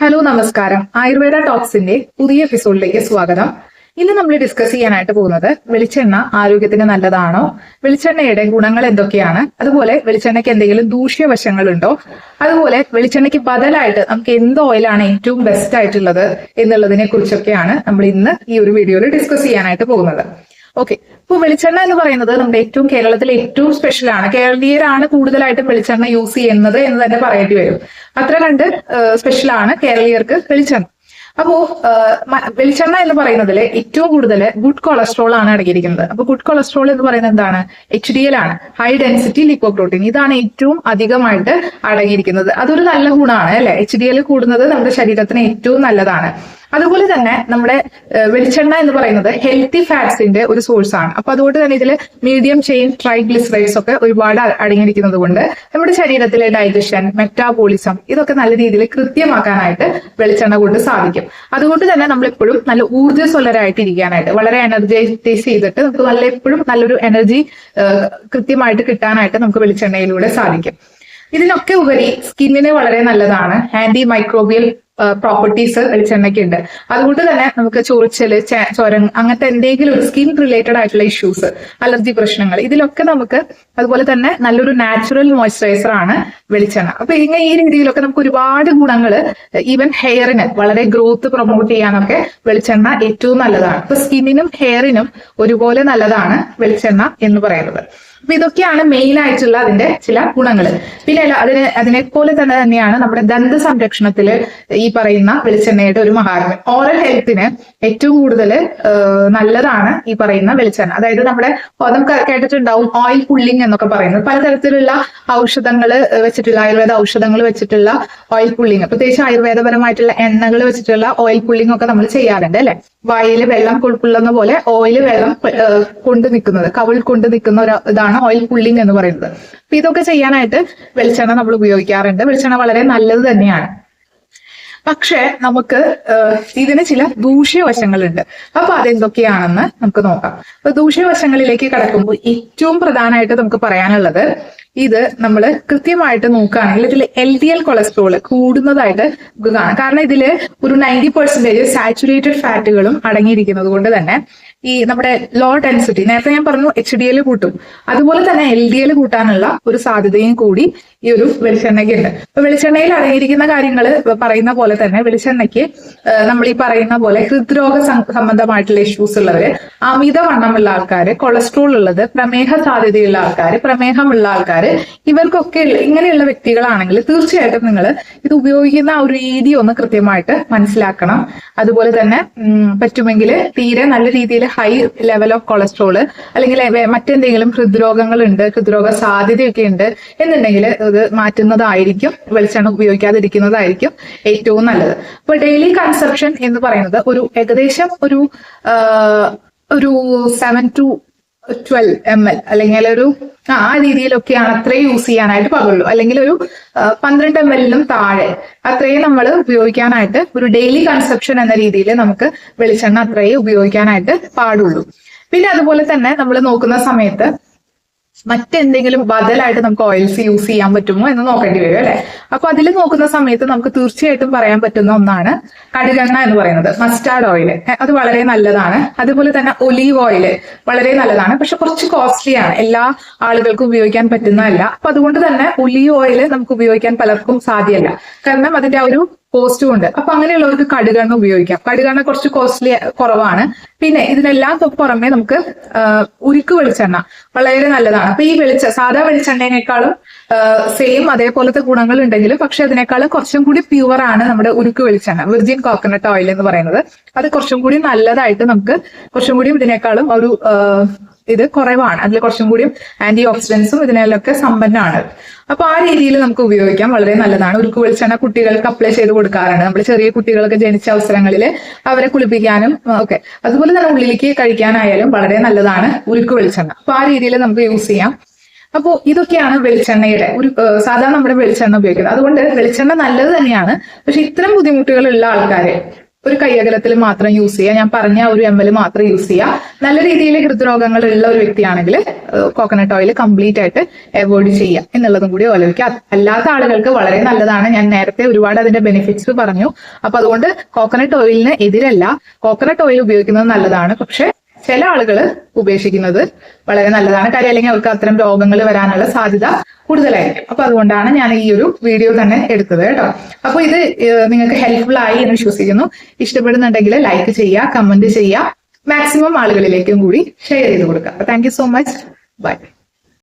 Hello നമസ്കാരം. ആയുർവേദ ടോക്സിന്റെ പുതിയ എപ്പിസോഡിലേക്ക് സ്വാഗതം. ഇന്ന് നമ്മൾ ഡിസ്കസ് ചെയ്യാനായിട്ട് പോകുന്നത് വെളിച്ചെണ്ണ ആരോഗ്യത്തിന് നല്ലതാണോ? വെളിച്ചെണ്ണയുടെ ഗുണങ്ങൾ എന്തൊക്കെയാണ്? അതുപോലെ വെളിച്ചെണ്ണയ്ക്ക് എന്തെങ്കിലും ദൂഷ്യവശങ്ങളുണ്ടോ? അതുപോലെ വെളിച്ചെണ്ണയ്ക്ക് ബദലായിട്ട് നമുക്ക് എന്ത് ഓയിലാണ് ഏറ്റവും ബെസ്റ്റ് ആയിട്ടുള്ളത് എന്നുള്ളതിനെ കുറിച്ചൊക്കെയാണ് നമ്മൾ ഇന്ന് ഈ ഒരു വീഡിയോയിൽ ഡിസ്കസ് ചെയ്യാനായിട്ട് പോകുന്നത്. ഓക്കെ ഇപ്പൊ വെളിച്ചെണ്ണ എന്ന് പറയുന്നത് നമ്മുടെ ഏറ്റവും കേരളത്തിലെ ഏറ്റവും സ്പെഷ്യൽ ആണ്. കേരളീയരാണ് കൂടുതലായിട്ടും വെളിച്ചെണ്ണ യൂസ് ചെയ്യുന്നത് എന്ന് തന്നെ പറയേണ്ടി വരും. അത്ര കണ്ട് സ്പെഷ്യൽ ആണ് കേരളീയർക്ക് വെളിച്ചെണ്ണ. അപ്പോ വെളിച്ചെണ്ണ എന്ന് പറയുന്നതിൽ ഏറ്റവും കൂടുതൽ ഗുഡ് കൊളസ്ട്രോൾ ആണ് അടങ്ങിയിരിക്കുന്നത്. അപ്പൊ ഗുഡ് കൊളസ്ട്രോൾ എന്ന് പറയുന്നത് എന്താണ്? എച്ച് ഡി എൽ ആണ്. ഹൈ ഡെൻസിറ്റി ലിപ്പോപ്രോട്ടീൻ ഇതാണ് ഏറ്റവും അധികമായിട്ട് അടങ്ങിയിരിക്കുന്നത്. അതൊരു നല്ല ഗുണമാണ് അല്ലെ? എച്ച് ഡി എൽ കൂടുന്നത് നമ്മുടെ ശരീരത്തിന് ഏറ്റവും നല്ലതാണ്. അതുപോലെ തന്നെ നമ്മുടെ വെളിച്ചെണ്ണ എന്ന് പറയുന്നത് ഹെൽത്തി ഫാറ്റ്സിന്റെ ഒരു സോഴ്സ് ആണ്. അപ്പൊ അതുകൊണ്ട് തന്നെ ഇതിൽ മീഡിയം ചെയിൻ ട്രൈഗ്ലിസറൈഡ്സ് ഒക്കെ ഒരുപാട് അടങ്ങിയിരിക്കുന്നത് കൊണ്ട് നമ്മുടെ ശരീരത്തിലെ ഡൈജഷൻ മെറ്റാബോളിസം ഇതൊക്കെ നല്ല രീതിയിൽ കൃത്യമാക്കാനായിട്ട് വെളിച്ചെണ്ണ കൊണ്ട് സാധിക്കും. അതുകൊണ്ട് തന്നെ നമ്മൾ എപ്പോഴും നല്ല ഊർജസ്വലരായിട്ട് ഇരിക്കാനായിട്ട് വളരെ എനർജൈസ് ചെയ്തിട്ട് നമുക്ക് നല്ല എപ്പോഴും നല്ലൊരു എനർജി കൃത്യമായിട്ട് കിട്ടാനായിട്ട് നമുക്ക് വെളിച്ചെണ്ണയിലൂടെ സാധിക്കും. ഇതിനൊക്കെ ഉപരി സ്കിന്നിന് വളരെ നല്ലതാണ്. ആന്റി മൈക്രോബിയൽ പ്രോപ്പർട്ടീസ് വെളിച്ചെണ്ണയ്ക്ക് ഉണ്ട് അതുകൊണ്ട് തന്നെ നമുക്ക് ചൊറിച്ചൽ ചെ- അങ്ങനത്തെ എന്തെങ്കിലും ഒരു സ്കിൻ റിലേറ്റഡ് ആയിട്ടുള്ള ഇഷ്യൂസ് അലർജി പ്രശ്നങ്ങൾ ഇതിലൊക്കെ നമുക്ക് അതുപോലെ തന്നെ നല്ലൊരു നാച്ചുറൽ മോയ്സ്ചറൈസർ ആണ് വെളിച്ചെണ്ണ. അപ്പൊ ഇങ്ങനെ ഈ രീതിയിലൊക്കെ നമുക്ക് ഒരുപാട് ഗുണങ്ങൾ ഈവൻ ഹെയറിന് വളരെ ഗ്രോത്ത് പ്രൊമോട്ട് ചെയ്യാനൊക്കെ വെളിച്ചെണ്ണ ഏറ്റവും നല്ലതാണ്. അപ്പൊ സ്കിന്നിനും ഹെയറിനും ഒരുപോലെ നല്ലതാണ് വെളിച്ചെണ്ണ എന്ന് പറയുന്നത്. അപ്പൊ ഇതൊക്കെയാണ് മെയിൻ ആയിട്ടുള്ള അതിന്റെ ചില ഗുണങ്ങൾ പിന്നെ അതിന് അതിനെപ്പോലെ പോലെ തന്നെ തന്നെയാണ് നമ്മുടെ ദന്ത സംരക്ഷണത്തിൽ ഈ പറയുന്ന വെളിച്ചെണ്ണയുടെ ഒരു മഹാത്മ്യം. ഓറൽ ഹെൽത്തിന് ഏറ്റവും കൂടുതൽ നല്ലതാണ് ഈ പറയുന്ന വെളിച്ചെണ്ണ. അതായത് നമ്മുടെ നമുക്ക് കേട്ടിട്ടുണ്ടാവും ഓയിൽ പുള്ളിങ് എന്നൊക്കെ പറയുന്നത്. പലതരത്തിലുള്ള ഔഷധങ്ങൾ വെച്ചിട്ടുള്ള ആയുർവേദ ഔഷധങ്ങൾ വെച്ചിട്ടുള്ള ഓയിൽ പുള്ളിങ് പ്രത്യേകിച്ച് ആയുർവേദപരമായിട്ടുള്ള എണ്ണകൾ വെച്ചിട്ടുള്ള ഓയിൽ പുള്ളിങ് ഒക്കെ നമ്മൾ ചെയ്യാറുണ്ട് അല്ലെ? വായിൽ വെള്ളം കൊള്ളുന്ന പോലെ ഓയിൽ വെള്ളം കൊണ്ട് നിൽക്കുന്നത് കവിൾ കൊണ്ട് നിൽക്കുന്ന ഒരു ഇതാണ് ഓയിൽ പുള്ളിങ് എന്ന് പറയുന്നത്. അപ്പൊ ഇതൊക്കെ ചെയ്യാനായിട്ട് വെളിച്ചെണ്ണ നമ്മൾ ഉപയോഗിക്കാറുണ്ട്. വെളിച്ചെണ്ണ വളരെ നല്ലത് തന്നെയാണ്. പക്ഷെ നമുക്ക് ഇതിന് ചില ദൂഷ്യവശങ്ങളുണ്ട്. അപ്പൊ അതെന്തൊക്കെയാണെന്ന് നമുക്ക് നോക്കാം. അപ്പൊ ദൂഷ്യവശങ്ങളിലേക്ക് കടക്കുമ്പോൾ ഏറ്റവും പ്രധാനമായിട്ട് നമുക്ക് പറയാനുള്ളത് ഇത് നമ്മൾ കൃത്യമായിട്ട് നോക്കുകയാണെങ്കിൽ ഇതിൽ എൽ ഡി എൽ കൊളസ്ട്രോൾ കൂടുന്നതായിട്ട് നമുക്ക് കാണാം. കാരണം ഇതിൽ ഒരു നയന്റി പെർസെന്റേജ് സാച്ചുറേറ്റഡ് ഫാറ്റുകളും അടങ്ങിയിരിക്കുന്നത് കൊണ്ട് തന്നെ ഈ നമ്മുടെ ലോ ഡെൻസിറ്റി നേരത്തെ ഞാൻ പറഞ്ഞു എച്ച് ഡി എൽ കൂട്ടും. അതുപോലെ തന്നെ എൽ ഡി എൽ കൂട്ടാനുള്ള ഒരു സാധ്യതയും കൂടി ഈ ഒരു വെളിച്ചെണ്ണയ്ക്ക് ഉണ്ട്. അപ്പൊ വെളിച്ചെണ്ണയിൽ അടങ്ങിയിരിക്കുന്ന കാര്യങ്ങൾ പറയുന്ന പോലെ തന്നെ വെളിച്ചെണ്ണയ്ക്ക് നമ്മൾ ഈ പറയുന്ന പോലെ ഹൃദ്രോഗ സംബന്ധമായിട്ടുള്ള ഇഷ്യൂസ് ഉള്ളവര് അമിതവണ്ണമുള്ള ആൾക്കാര് കൊളസ്ട്രോൾ ഉള്ളത് പ്രമേഹ സാധ്യതയുള്ള ആൾക്കാർ പ്രമേഹമുള്ള ആൾക്കാർ ഇവർക്കൊക്കെ ഇങ്ങനെയുള്ള വ്യക്തികളാണെങ്കിൽ തീർച്ചയായിട്ടും നിങ്ങൾ ഇത് ഉപയോഗിക്കുന്ന ആ ഒരു രീതി ഒന്ന് കൃത്യമായിട്ട് മനസ്സിലാക്കണം. അതുപോലെ തന്നെ പറ്റുമെങ്കിൽ തീരെ നല്ല രീതിയിൽ ഹൈ ലെവൽ ഓഫ് കൊളസ്ട്രോൾ അല്ലെങ്കിൽ മറ്റെന്തെങ്കിലും ഹൃദ്രോഗങ്ങൾ ഉണ്ട് ഹൃദ്രോഗ സാധ്യതയൊക്കെ ഉണ്ട് എന്നുണ്ടെങ്കിൽ ഇത് മാറ്റുന്നതായിരിക്കും വെളിച്ചെണ്ണ ഉപയോഗിക്കാതിരിക്കുന്നതായിരിക്കും ഏറ്റവും നല്ലത്. അപ്പൊ ഡെയിലി കൺസപ്ഷൻ എന്ന് പറയുന്നത് ഒരു ഏകദേശം ഒരു ഒരു seven to twelve M L അല്ലെങ്കിൽ ഒരു ആ രീതിയിലൊക്കെയാണ് അത്രയും യൂസ് ചെയ്യാനായിട്ട് പാടുള്ളൂ അല്ലെങ്കിൽ ഒരു പന്ത്രണ്ട് എം എല്ലിനും താഴെ അത്രയും നമ്മൾ ഉപയോഗിക്കാനായിട്ട് ഒരു ഡെയിലി കൺസപ്ഷൻ എന്ന രീതിയിൽ നമുക്ക് വെളിച്ചെണ്ണ അത്രയും ഉപയോഗിക്കാനായിട്ട് പാടുള്ളൂ. പിന്നെ അതുപോലെ തന്നെ നമ്മൾ നോക്കുന്ന സമയത്ത് മറ്റെന്തെങ്കിലും ബദലായിട്ട് നമുക്ക് ഓയിൽസ് യൂസ് ചെയ്യാൻ പറ്റുമോ എന്ന് നോക്കേണ്ടി വരും അല്ലെ? അപ്പൊ അതിൽ നോക്കുന്ന സമയത്ത് നമുക്ക് തീർച്ചയായിട്ടും പറയാൻ പറ്റുന്ന ഒന്നാണ് കടുകെണ്ണ എന്ന് പറയുന്നത് മസ്റ്റാർഡ് ഓയിൽ അത് വളരെ നല്ലതാണ്. അതുപോലെ തന്നെ ഒലീവ് ഓയിൽ വളരെ നല്ലതാണ്. പക്ഷെ കുറച്ച് കോസ്റ്റ്ലി ആണ്. എല്ലാ ആളുകൾക്കും ഉപയോഗിക്കാൻ പറ്റുന്നതല്ല. അപ്പൊ അതുകൊണ്ട് തന്നെ ഒലീവ് ഓയിൽ നമുക്ക് ഉപയോഗിക്കാൻ പലർക്കും സാധ്യമല്ല. കാരണം അതിന്റെ ഒരു കോസ്റ്റും ഉണ്ട്. അപ്പൊ അങ്ങനെയുള്ളവർക്ക് കടുകെണ്ണ ഉപയോഗിക്കാം. കടുകെണ്ണ കുറച്ച് കോസ്റ്റ്ലി കുറവാണ്. പിന്നെ ഇതിനെല്ലാം പുറമെ നമുക്ക് ഉരുക്ക് വെളിച്ചെണ്ണ വളരെ നല്ലതാണ്. അപ്പൊ ഈ വെളിച്ച സാധാ വെളിച്ചെണ്ണേനേക്കാളും സെയിം അതേപോലത്തെ ഗുണങ്ങൾ ഉണ്ടെങ്കിലും പക്ഷെ അതിനേക്കാളും കുറച്ചും കൂടി പ്യുവർ ആണ് നമ്മുടെ ഉരുക്ക് വെളിച്ചെണ്ണ. വിർജിൻ കോക്കനട്ട് ഓയിൽ എന്ന് പറയുന്നത്. അത് കുറച്ചും കൂടി നല്ലതായിട്ട് നമുക്ക് കുറച്ചും കൂടി ഇതിനേക്കാളും ഒരു ഇത് കുറവാണ്. അതിൽ കുറച്ചും കൂടി ആന്റി ഓക്സിഡൻസും ഇതിനെല്ലാം സമ്പന്നമാണ് അപ്പൊ ആ രീതിയിൽ നമുക്ക് ഉപയോഗിക്കാം. വളരെ നല്ലതാണ്. ഉരുക്ക് വെളിച്ചെണ്ണ കുട്ടികൾക്ക് അപ്ലൈ ചെയ്ത് കൊടുക്കാറാണ് നമ്മൾ ചെറിയ കുട്ടികളൊക്കെ ജനിച്ച അവസരങ്ങളിൽ അവരെ കുളിപ്പിക്കാനും ഒക്കെ. അതുപോലെ തന്നെ ഉള്ളിലേക്ക് കഴിക്കാനായാലും വളരെ നല്ലതാണ് ഉരുക്ക് വെളിച്ചെണ്ണ. അപ്പൊ ആ രീതിയിൽ നമുക്ക് യൂസ് ചെയ്യാം. അപ്പോൾ ഇതൊക്കെയാണ് വെളിച്ചെണ്ണയുടെ ഒരു സാധാരണ നമ്മുടെ വെളിച്ചെണ്ണ ഉപയോഗിക്കുന്നത്. അതുകൊണ്ട് വെളിച്ചെണ്ണ നല്ലത് തന്നെയാണ്. പക്ഷെ ഇത്തരം ബുദ്ധിമുട്ടുകളുള്ള ആൾക്കാരെ ഒരു കൈയകലത്തിൽ മാത്രം യൂസ് ചെയ്യുക ഞാൻ പറഞ്ഞ ഒരു എം മാത്രം യൂസ് ചെയ്യുക നല്ല രീതിയിൽ ഹൃദ്രോഗങ്ങൾ ഉള്ള ഒരു വ്യക്തിയാണെങ്കിൽ കോക്കനട്ട് ഓയിൽ കംപ്ലീറ്റ് ആയിട്ട് അവോയ്ഡ് ചെയ്യുക എന്നുള്ളതും കൂടി ഓലോചിക്കുക അല്ലാത്ത ആളുകൾക്ക് വളരെ നല്ലതാണ്. ഞാൻ നേരത്തെ ഒരുപാട് അതിന്റെ ബെനിഫിറ്റ്സ് പറഞ്ഞു. അപ്പൊ അതുകൊണ്ട് കോക്കനട്ട് ഓയിലിന് എതിരല്ല. കോക്കനട്ട് ഓയിൽ ഉപയോഗിക്കുന്നത് നല്ലതാണ്. പക്ഷെ ചില ആളുകൾ ഉപേക്ഷിക്കുന്നത് വളരെ നല്ലതാണ്. കാര്യം അല്ലെങ്കിൽ അവർക്ക് അത്തരം രോഗങ്ങൾ വരാനുള്ള സാധ്യത കൂടുതലായിരിക്കും. അപ്പൊ അതുകൊണ്ടാണ് ഞാൻ ഈ ഒരു വീഡിയോ തന്നെ എടുത്തത് കേട്ടോ. അപ്പൊ ഇത് നിങ്ങൾക്ക് ഹെൽപ്ഫുൾ ആയി എന്ന് വിശ്വസിക്കുന്നു. ഇഷ്ടപ്പെടുന്നുണ്ടെങ്കിൽ ലൈക്ക് ചെയ്യുക കമന്റ് ചെയ്യുക. മാക്സിമം ആളുകളിലേക്കും കൂടി ഷെയർ ചെയ്ത് കൊടുക്കുക. Thank you so much bye